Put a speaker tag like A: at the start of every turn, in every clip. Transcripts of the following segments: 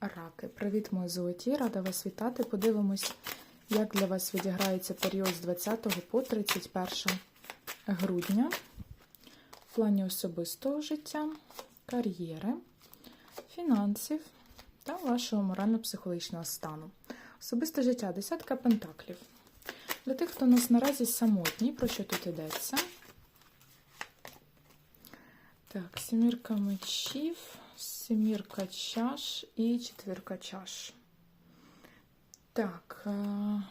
A: раки. Привіт, мої золоті! Рада вас вітати. Подивимось, як для вас відіграється період з 20 по 31 грудня в плані особистого життя, кар'єри, фінансів та вашого морально-психологічного стану. Особисте життя десятка пентаклів. Для тих, хто у нас наразі самотній, про що тут йдеться? Так, сімірка мечів, сімірка чаш і четвірка чаш. Так, е,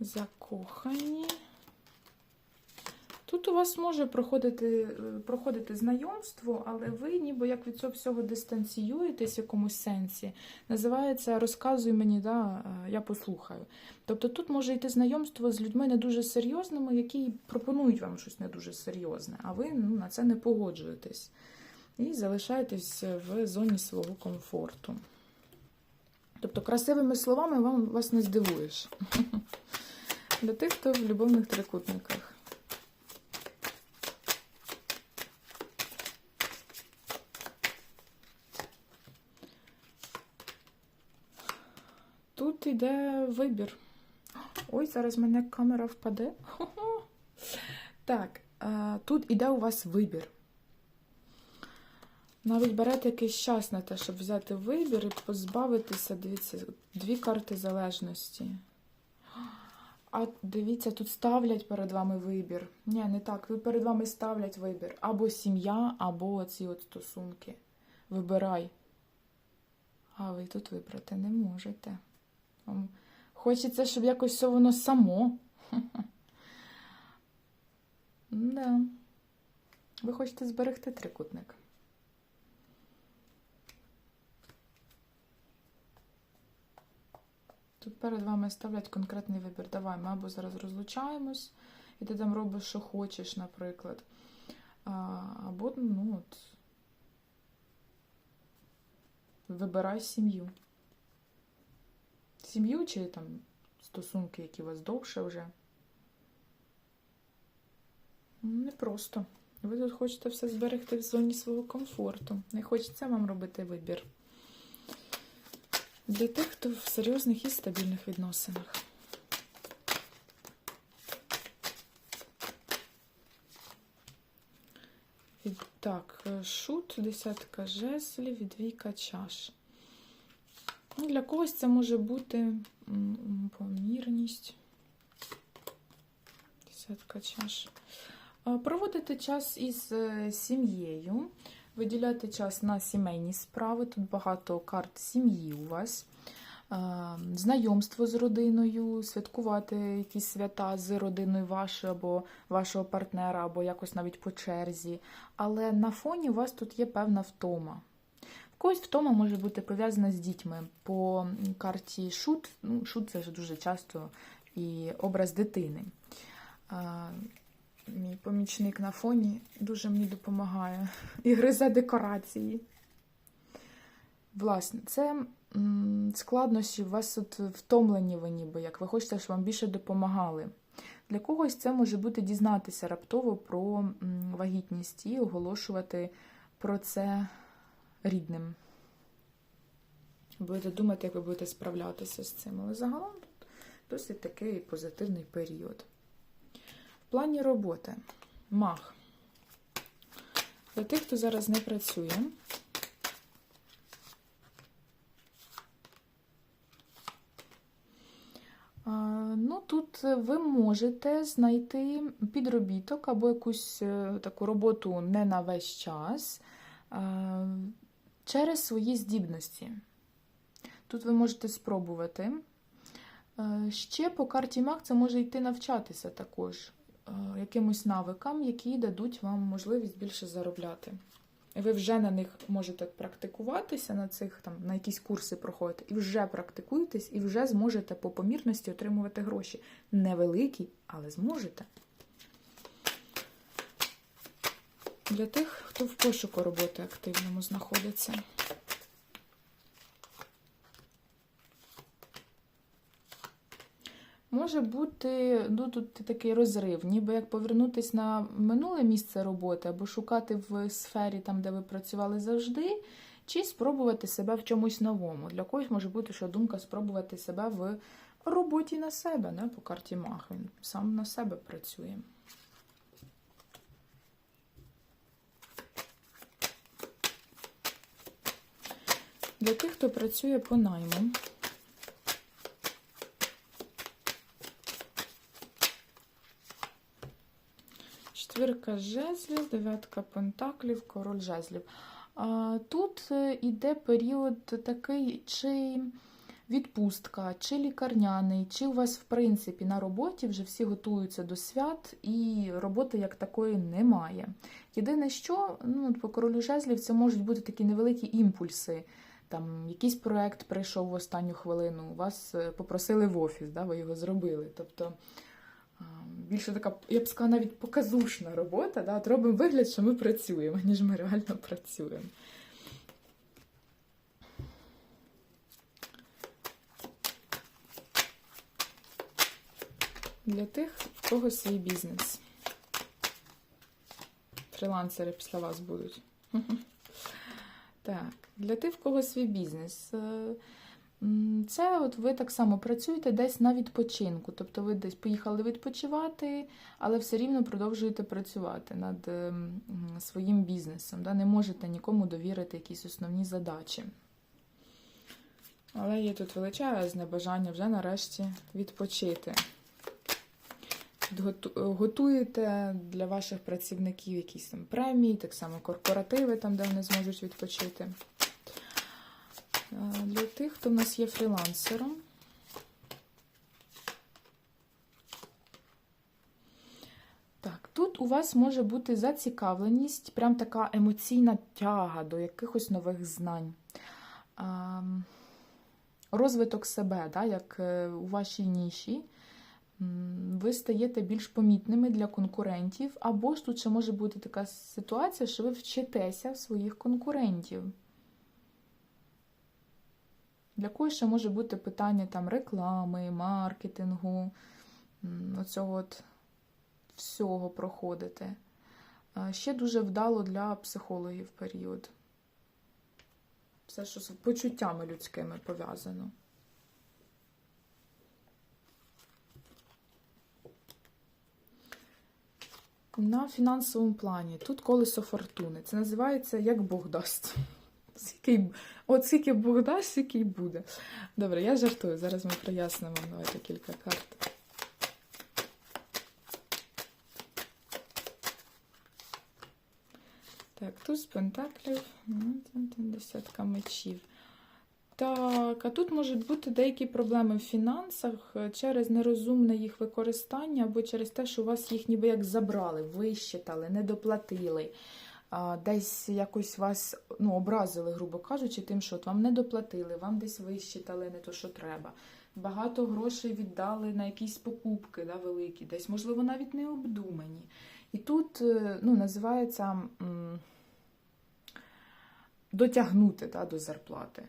A: закохані. Тут у вас може проходити, е, проходити знайомство, але ви ніби як від цього всього дистанціюєтесь в якомусь сенсі. Називається Розказуй мені, да, е, я послухаю. Тобто тут може йти знайомство з людьми не дуже серйозними, які пропонують вам щось не дуже серйозне, а ви ну, на це не погоджуєтесь. І залишаєтесь в зоні свого комфорту. Тобто, красивими словами вам вас не здивуєш. Для тих, хто в любовних трикутниках. Тут йде вибір. Ой, зараз в мене камера впаде. Так, е, тут іде у вас вибір. Навіть берете якийсь час на те, щоб взяти вибір і позбавитися, дивіться, дві карти залежності. А дивіться, тут ставлять перед вами вибір. Ні, не так. Тут перед вами ставлять вибір. Або сім'я, або оці от стосунки. Вибирай. А ви тут вибрати не можете. Хочеться, щоб якось все воно само. Да. Ви хочете зберегти трикутник. Тут перед вами ставлять конкретний вибір. Давай, ми або зараз розлучаємось, і ти там робиш, що хочеш, наприклад. Або, ну от, вибирай сім'ю. Сім'ю чи там стосунки, які у вас довше вже. Непросто. Ви тут хочете все зберегти в зоні свого комфорту. Не хочеться вам робити вибір. Для тих, хто в серйозних і стабільних відносинах. Так, шут, десятка жезлів і двійка чаш. Ну, Для когось це може бути помірність. Десятка чаш. Проводити час із е, сім'єю, виділяти час на сімейні справи. Тут багато карт сім'ї у вас. Знайомство з родиною, святкувати якісь свята з родиною вашою або вашого партнера, або якось навіть по черзі. Але на фоні у вас тут є певна втома. В когось втома може бути пов'язана з дітьми. По карті шут, ну, шут це ж дуже часто і образ дитини. Мій помічник на фоні дуже мені допомагає. І гризе декорації. Власне, це складнощі у вас тут втомлені ви ніби, як ви хочете, щоб вам більше допомагали. Для когось це може бути дізнатися раптово про вагітність і оголошувати про це рідним. Будете думати, як ви будете справлятися з цим. Але загалом тут досить такий позитивний період. Плані роботи мах. Для тих, хто зараз не працює. Ну, тут ви можете знайти підробіток або якусь е, таку роботу не на весь час через свої здібності. Тут ви можете спробувати. Е, Ще по карті Маг це може йти навчатися також якимось навикам, які дадуть вам можливість більше заробляти. І ви вже на них можете практикуватися, на цих там на якісь курси проходити, і вже практикуєтесь, і вже зможете по помірності отримувати гроші. Невеликі, але зможете. Для тих, хто в пошуку роботи активному знаходиться. Може бути ну, тут такий розрив, ніби як повернутися на минуле місце роботи або шукати в сфері, там, де ви працювали завжди, чи спробувати себе в чомусь новому. Для когось може бути, що думка спробувати себе в роботі на себе, не? по карті Мах. Він сам на себе працює. Для тих, хто працює по найму. Четвірка жезлів, дев'ятка пентаклів, король жезлів. Тут е, іде період такий, чи відпустка, чи лікарняний, чи у вас, в принципі, на роботі вже всі готуються до свят, і роботи як такої немає. Єдине, що ну, по королю жезлів це можуть бути такі невеликі імпульси. Там якийсь проект прийшов в останню хвилину, вас е, попросили в офіс, да, ви його зробили. Тобто більше така, я б сказала, навіть показушна робота. Да, от робимо вигляд, що ми працюємо, ніж ми реально працюємо. Для тих, в кого свій бізнес. Фрілансери після вас будуть. Так, для тих, в кого свій бізнес. Це от ви так само працюєте десь на відпочинку. Тобто ви десь поїхали відпочивати, але все рівно продовжуєте працювати над ем, своїм бізнесом. Да? Не можете нікому довірити якісь основні задачі. Але є тут величезне бажання вже нарешті відпочити. Готуєте для ваших працівників якісь там премії, так само корпоративи, там, де вони зможуть відпочити. Е, Для тих, хто в нас є фрілансером. Так, тут у вас може бути зацікавленість, прям така емоційна тяга до якихось нових знань. Розвиток себе, да, як е, у вашій ніші. Ви стаєте більш помітними для конкурентів, або ж тут ще може бути така ситуація, що ви вчитеся в своїх конкурентів. Для когось ще може бути питання там реклами, маркетингу, оцього от всього проходити. Ще дуже вдало для психологів період. Все, що з почуттями людськими пов'язано. На фінансовому плані тут колесо фортуни. Це називається як Бог дасть. Скільки, от скільки Бог дасть, скільки й буде. Добре, я жартую. Зараз ми прояснимо. Давайте кілька карт. Так, тут з пентаклів, ну, десятка мечів. Так, а тут можуть бути деякі проблеми в фінансах е, через нерозумне їх використання або через те, що у вас їх ніби як забрали, вищитали, не доплатили. А, Десь якось вас ну, образили, грубо кажучи, тим, що от вам не доплатили, вам десь вищитали не то, що треба. Багато грошей віддали на якісь покупки да, великі, десь, можливо, навіть не обдумані. І тут е, ну, називається дотягнути да, до зарплати.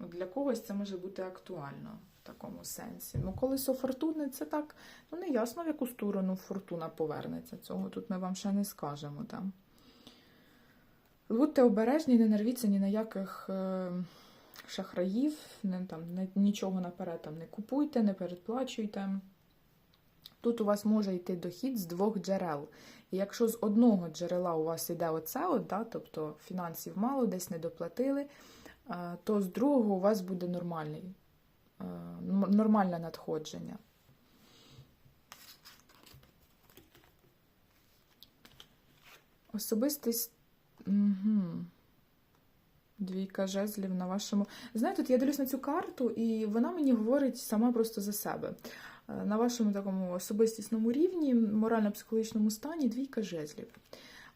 A: Для когось це може бути актуально такому сенсі. Ну, колесо фортуни це так, ну не ясно, в яку сторону фортуна повернеться. Цього тут ми вам ще не скажемо. Там. Будьте обережні, не нарвіться ні на яких е, шахраїв, не, там, нічого наперед там не купуйте, не передплачуйте. Тут у вас може йти дохід з двох джерел. І якщо з одного джерела у вас йде оце, от, да, тобто фінансів мало, десь не доплатили, то з другого у вас буде нормальний, е, нормальне надходження. Особистість. Угу. Двійка жезлів на вашому. Знаєте, от я дивлюсь на цю карту, і вона мені говорить сама просто за себе. Е, На вашому такому особистісному рівні, морально-психологічному стані, двійка жезлів.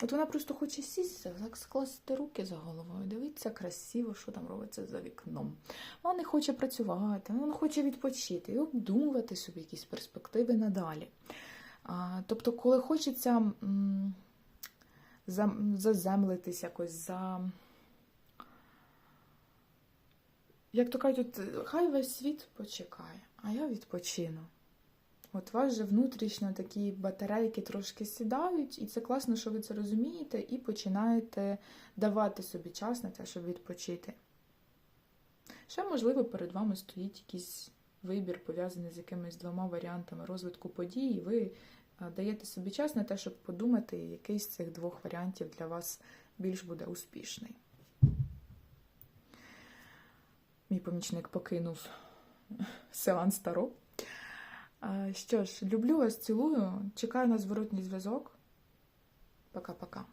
A: От вона просто хоче сісти, так скласти руки за головою, дивитися красиво, що там робиться за вікном. Вона не хоче працювати, вона хоче відпочити і обдумувати собі якісь перспективи надалі. А, тобто, коли хочеться м, за- заземлитись якось за. Як то кажуть, хай весь світ почекає, а я відпочину. От у вас же внутрішньо такі батарейки трошки сідають, і це класно, що ви це розумієте, і починаєте давати собі час на те, щоб відпочити. Ще, можливо, перед вами стоїть якийсь вибір, пов'язаний з якимись двома варіантами розвитку подій, і ви е, даєте собі час на те, щоб подумати, який з цих двох варіантів для вас більш буде успішний. Мій помічник покинув сеанс Таро. Що ж, люблю вас, цілую. Чекаю на зворотній зв'язок. Пока-пока.